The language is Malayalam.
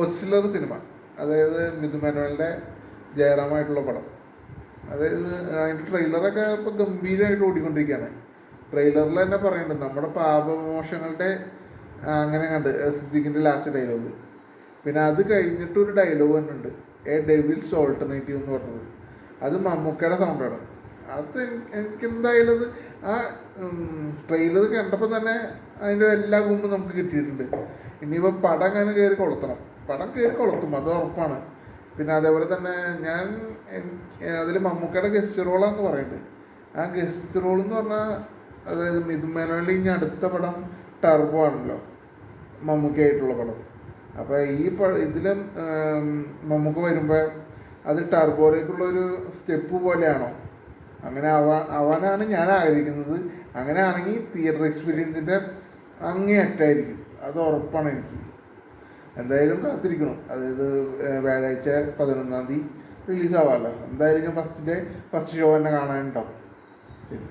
ഒസിലർ സിനിമ. അതായത് മിഥു മാനുവലിന്റെ ജയറാമായിട്ടുള്ള പടം. അതായത് അതിന്റെ ട്രെയിലറൊക്കെ ഇപ്പോൾ ഗംഭീരമായിട്ട് ഓടിക്കൊണ്ടിരിക്കുകയാണ്. ട്രെയിലറിൽ തന്നെ പറയുന്നുണ്ട് നമ്മുടെ പാപമോഷങ്ങളുടെ അങ്ങനെ കണ്ട് സിദ്ദിഖിന്റെ ലാസ്റ്റ് ഡയലോഗ് പിന്നെ അത് കഴിഞ്ഞിട്ട് ഒരു ഡയലോഗ് തന്നെയുണ്ട് എ ഡെവിൽസ് ഓൾട്ടർനേറ്റീവ് എന്ന് പറഞ്ഞത്. അത് മമ്മൂക്കയുടെ സൗണ്ടാണ് അത് എനിക്ക് എന്തായാലും അത് ആ ട്രെയിലർ കണ്ടപ്പോൾ തന്നെ അതിന്റെ എല്ലാ ഗുമ്പും നമുക്ക് കിട്ടിയിട്ടുണ്ട്. ഇനിയിപ്പോൾ പടം അങ്ങനെ കയറി കൊളുത്തണം. പടം കയറി കൊളുത്തും അത് ഉറപ്പാണ്. പിന്നെ അതേപോലെ തന്നെ ഞാൻ അതിൽ മമ്മൂക്കയുടെ ഗസ്റ്റ് റോളാന്ന് പറയുന്നത് ആ ഗസ്റ്റ് റോൾ എന്ന് പറഞ്ഞാൽ അതായത് മിഥുൻ മേനോനിൽ ഇനി അടുത്ത പടം ടർബോ ആണല്ലോ മമ്മൂക്കയായിട്ടുള്ള പടം. അപ്പോൾ ഈ പ ഇതിലും മമ്മൂക്ക വരുമ്പോൾ അത് ടർബോയിലേക്കുള്ള ഒരു സ്റ്റെപ്പ് പോലെയാണോ? അങ്ങനെ ആവാ ഞാൻ ആഗ്രഹിക്കുന്നത്. അങ്ങനെ ആണെങ്കിൽ തിയേറ്റർ എക്സ്പീരിയൻസിന്റെ അങ്ങേയറ്റായിരിക്കും അത് ഉറപ്പാണ് എനിക്ക്. എന്തായാലും കാത്തിരിക്കണം. അതായത് വ്യാഴാഴ്ച പതിനൊന്നാം തീയതി റിലീസ് ആവാമല്ലോ എന്തായാലും ഫസ്റ്റ് ഡേ ഫസ്റ്റ് ഷോ തന്നെ കാണാനുണ്ടാവും. ശരി.